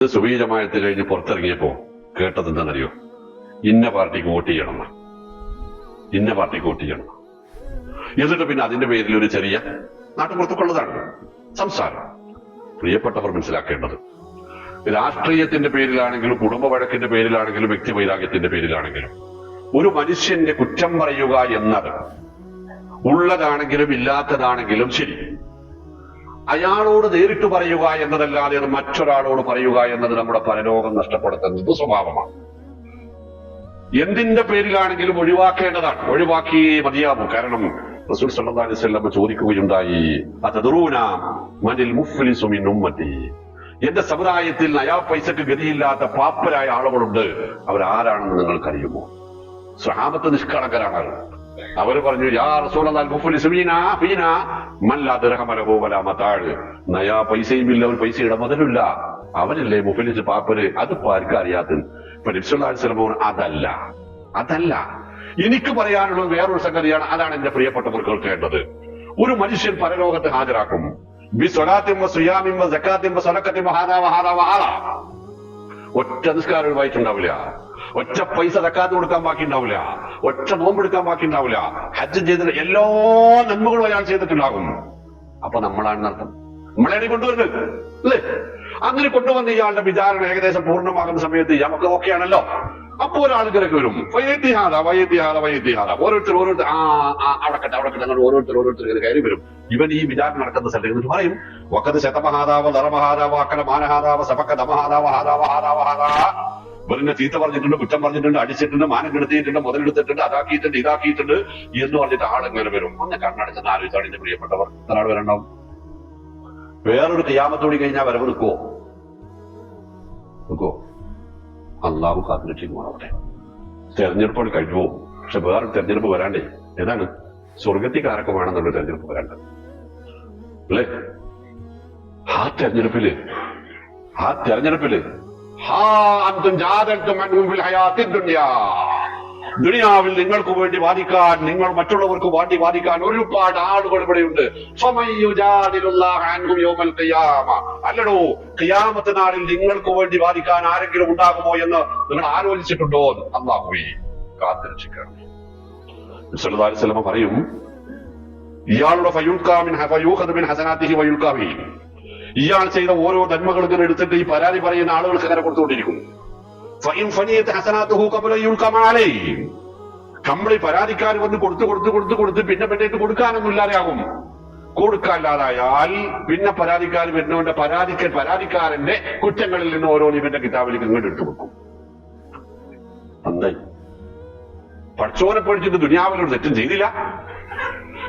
സുബീജമായത്ത് കഴിഞ്ഞ് പുറത്തിറങ്ങിയപ്പോ കേട്ടത് എന്താണെന്നറിയോ? ഇന്ന പാർട്ടിക്ക് വോട്ട് ചെയ്യണം ഇന്ന പാർട്ടിക്ക് വോട്ട് ചെയ്യണം എന്നിട്ട് പിന്നെ അതിന്റെ പേരിൽ ഒരു ചെറിയ നാട്ടുപുറത്തുള്ളതാണ് സംസാരം. പ്രിയപ്പെട്ടവർ മനസ്സിലാക്കേണ്ടത്. രാഷ്ട്രീയത്തിന്റെ പേരിലാണെങ്കിലും കുടുംബ വഴക്കിന്റെ പേരിലാണെങ്കിലും വ്യക്തി വൈരാഗ്യത്തിന്റെ പേരിലാണെങ്കിലും ഒരു മനുഷ്യന്റെ കുറ്റം പറയുക എന്നത് ഉള്ളതാണെങ്കിലും ഇല്ലാത്തതാണെങ്കിലും ശരി. അയാളോട് നേരിട്ട് പറയുക എന്നതല്ലാതെ അത് മറ്റൊരാളോട് പറയുക എന്നത് നമ്മുടെ പരലോകം നഷ്ടപ്പെടുത്തുന്നത് സ്വഭാവമാണ്. എന്തിന്റെ പേരിലാണെങ്കിലും ഒഴിവാക്കേണ്ടതാണ്. ഒഴിവാക്കിയേ മതിയാവും. കാരണം റസൂൽ സല്ലല്ലാഹു അലൈഹി വസല്ലം ചോദിക്കുകയുണ്ടായി മുഫ്ലിസു മിൻ ഉമ്മതി എന്റെ സമുദായത്തിൽ നയാ പൈസക്ക് ഗതിയില്ലാത്ത പാപ്പരായ ആളുകളുണ്ട്. അവരാരാണെന്ന് നിങ്ങൾക്കറിയുമോ? സ്വഹാബത്ത് നിഷ്കളങ്കരാണ് അവർ പറഞ്ഞു നയാ പൈസയും ഇല്ല ഒരു പൈസയുടെ മുതലില്ല അവനല്ലേ മുഫലിസ് പാപ്പര് അത് പാർക്ക് അറിയാത്ത അതല്ല അതല്ല. എനിക്ക് പറയാനുള്ള വേറൊരു സംഗതിയാണ്. അതാണ് എന്റെ പ്രിയപ്പെട്ടവർ കേൾക്കേണ്ടത് ഒരു മനുഷ്യൻ പരലോകത്ത് ഹാജരാക്കും. ഒറ്റ നിസ്കാരം വായിച്ചുണ്ടാവില്ല ഒറ്റ പൈസ തക്കാത്ത് കൊടുക്കാൻ ബാക്കി ഉണ്ടാവില്ല ഒറ്റ നോമ്പെടുക്കാൻ ബാക്കി ഉണ്ടാവില്ല ഹജ്ജ് ചെയ്തിട്ട് എല്ലാ നന്മകളും അയാൾ ചെയ്തിട്ടുണ്ടാകും. അപ്പൊ നമ്മളാണെന്നർത്ഥം നമ്മളെയാണ് ഈ കൊണ്ടുവരുന്നത്. അല്ലേ? അങ്ങനെ കൊണ്ടുവന്ന ഇയാളുടെ വിചാരണ ഏകദേശം പൂർണമാകുന്ന സമയത്ത് നമുക്ക് ഓക്കെ ആണല്ലോ. അപ്പൊ ഒരാൾ ഇങ്ങനെയൊക്കെ വരും. വൈദ്യഹാര വൈദ്യഹാര വൈദ്യഹാര ഓരോരുത്തർ ഓരോരുത്തർ ആ അവിടെ കട്ടെ അവിടെ കട്ടെ ഓരോരുത്തർ ഓരോരുത്തർ ഇങ്ങനെ കയറി വരും. ഇവൻ ഈ വിചാരണ നടക്കുന്ന സ്ഥലത്ത് എന്നിട്ട് പറയും വക്കത് ശതമഹാതാവ നറമഹാതാവ അക്കല മാനഹാതാവ സപക്ക ദമഹാതാവ ഹാതാവ ഹാതാവ ഹാതാ ഇവരിനെ ചീത്ത പറഞ്ഞിട്ടുണ്ട് കുറ്റം പറഞ്ഞിട്ടുണ്ട് അടിച്ചിട്ടുണ്ട് മാനം കെടുത്തിയിട്ടുണ്ട് മുതലെടുത്തിട്ടുണ്ട് അതാക്കിയിട്ടുണ്ട് ഇതാക്കിയിട്ടുണ്ട് എന്ന് പറഞ്ഞിട്ട് ആളെങ്ങനെ വരും. ഒന്ന് കണ്ണടച്ചെന്ന് ആലോചിച്ചാണ് എന്റെ പ്രിയപ്പെട്ടവർ ആൾ വരണ്ടാവും? വേറൊരു ക്യാമത്തോടി കഴിഞ്ഞാൽ വരവ് നിൽക്കുവോ നിൽക്കുവോ അള്ളാഹു കാത്തിരക്ഷിക്കുമാറാവട്ടെ തെരഞ്ഞെടുപ്പ് കഴിയുമോ പക്ഷെ വേറെ തെരഞ്ഞെടുപ്പ് വരാണ്ടേ? ഏതാണ്? സ്വർഗത്തിക്കാരൊക്കെ വേണമെന്നുള്ള തെരഞ്ഞെടുപ്പ് വരാണ്ട്. അല്ലേ? ആ തെരഞ്ഞെടുപ്പിൽ ആ തെരഞ്ഞെടുപ്പിൽ ദുനിയാവിൽ നിങ്ങൾക്ക് വേണ്ടി വാദിക്കാൻ നിങ്ങൾ മറ്റുള്ളവർക്ക് വേണ്ടി വാദിക്കാൻ ഒരുപാട് ആളുകൾ ഇവിടെയുണ്ട്. അല്ലടോ ഖിയാമത്ത് നാളിൽ നിങ്ങൾക്ക് വേണ്ടി വാദിക്കാൻ ആരെങ്കിലും ഉണ്ടാകുമോ എന്ന് നിങ്ങൾ ആലോചിച്ചിട്ടുണ്ടോ അള്ളാഹുവേ കാത്തിരക്ഷിക്കണം പറയും ഇയാളുടെ ഹസനാത്തിഹി ഇയാൾ ചെയ്ത ഓരോ നന്മകൾ ഇങ്ങനെ എടുത്തിട്ട് ഈ പരാതി പറയുന്ന ആളുകൾക്ക് അങ്ങനെ കൊടുത്തുകൊണ്ടിരിക്കും ഫഇൻ ഫനിയത് ഹസനാത്തുഹു ഖബല യുൽഖമ അലൈഹി. കമ്പിളി പരാതിക്കാർ വന്ന് കൊടുത്ത് കൊടുത്ത് കൊടുത്ത് കൊടുത്ത് പിന്നെ പെട്ടേക്ക് കൊടുക്കാനൊന്നും ഇല്ലാതെയാകും കൊടുക്കാനില്ലാതായാൽ പിന്നെ പരാതിക്കാർ വരുന്നവന്റെ പരാതിക്ക് പരാതിക്കാരന്റെ കുറ്റങ്ങളിൽ നിന്ന് ഓരോന്ന് ഇവന്റെ കിതാബിലേക്ക് ഇങ്ങോട്ട് ഇട്ട് കൊടുക്കും. നന്നായി പഠിച്ചോനെ പഠിച്ചിട്ട് ദുനിയാവിലൊരു തെറ്റും ചെയ്തില്ല.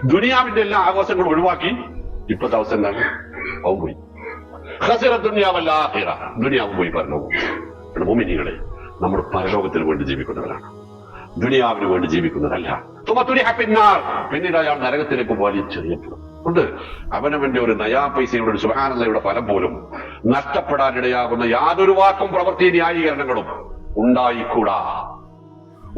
ദുനിയാവിന്റെ എല്ലാ ആഘോഷങ്ങളും ഒഴിവാക്കി. ഇപ്പോഴത്തെ അവസ്ഥ എന്താണ്? പോയി. ഹസിറ ദുനിയാവല്ല പോയി പറഞ്ഞു. ഭൂമിനികളെ നമ്മൾ പരലോകത്തിന് വേണ്ടി ജീവിക്കുന്നവരാണ്. ദുനിയാവിന് വേണ്ടി ജീവിക്കുന്നതല്ല. പിന്നീട് അയാൾ നരകത്തിലേക്ക് വലിച്ചെറിയപ്പെടും. ഉണ്ട്. അവനവന്റെ ഒരു നയാ പൈസയുടെ ഒരു സുഹാനതയുടെ ഫലം പോലും നഷ്ടപ്പെടാനിടയാകുന്ന യാതൊരു വാക്കും പ്രവൃത്തി ന്യായീകരണങ്ങളും ഉണ്ടായിക്കൂടാ.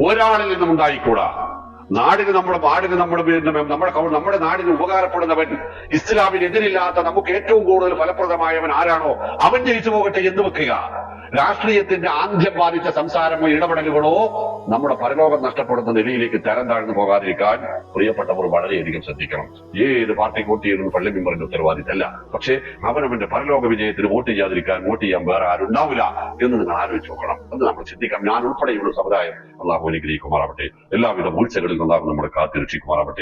ഒരാളിൽ നിന്നും ഉണ്ടായിക്കൂടാ. നാടിന് നമ്മുടെ നാടിന് നമ്മുടെ നമ്മുടെ നമ്മുടെ നാടിന് ഉപകാരപ്പെടുന്നവൻ ഇസ്ലാമിനെതിരില്ലാത്ത നമുക്ക് ഏറ്റവും കൂടുതൽ ഫലപ്രദമായവൻ ആരാണോ? അവൻ ജയിച്ചു പോകട്ടെ എന്ന് വെക്കുക. രാഷ്ട്രീയത്തിന്റെ ആന്ധ്യം ബാധിച്ച സംസാരമോ ഇടപെടലുകളോ നമ്മുടെ പരലോകം നഷ്ടപ്പെടുന്ന നിലയിലേക്ക് തരം താഴ്ന്നു പോകാതിരിക്കാൻ പ്രിയപ്പെട്ടവർ വളരെയധികം ശ്രദ്ധിക്കണം. ഏത് പാർട്ടി വോട്ട് ചെയ്യുന്നത് പള്ളി മെമ്പറിന്റെ ഉത്തരവാദിത്തമല്ല. പക്ഷേ അവനവന്റെ പരലോക വിജയത്തിന് വോട്ട് ചെയ്യാതിരിക്കാൻ വോട്ട് ചെയ്യാൻ വേറെ ആരുണ്ടാവില്ല എന്ന് നിങ്ങൾ ആലോചിച്ച് നോക്കണം. അത് നമ്മൾ ചിന്തിക്കാം. ഞാൻ ഉൾപ്പെടെയുള്ള സമുദായം അള്ളാഹു അനുഗ്രഹിക്കുമാറാവട്ടെ. എല്ലാവിധ വീഴ്ചകളിൽ നിന്നാകും നമ്മുടെ കാത്തിരക്ഷിക്കുമാറാവട്ടെ.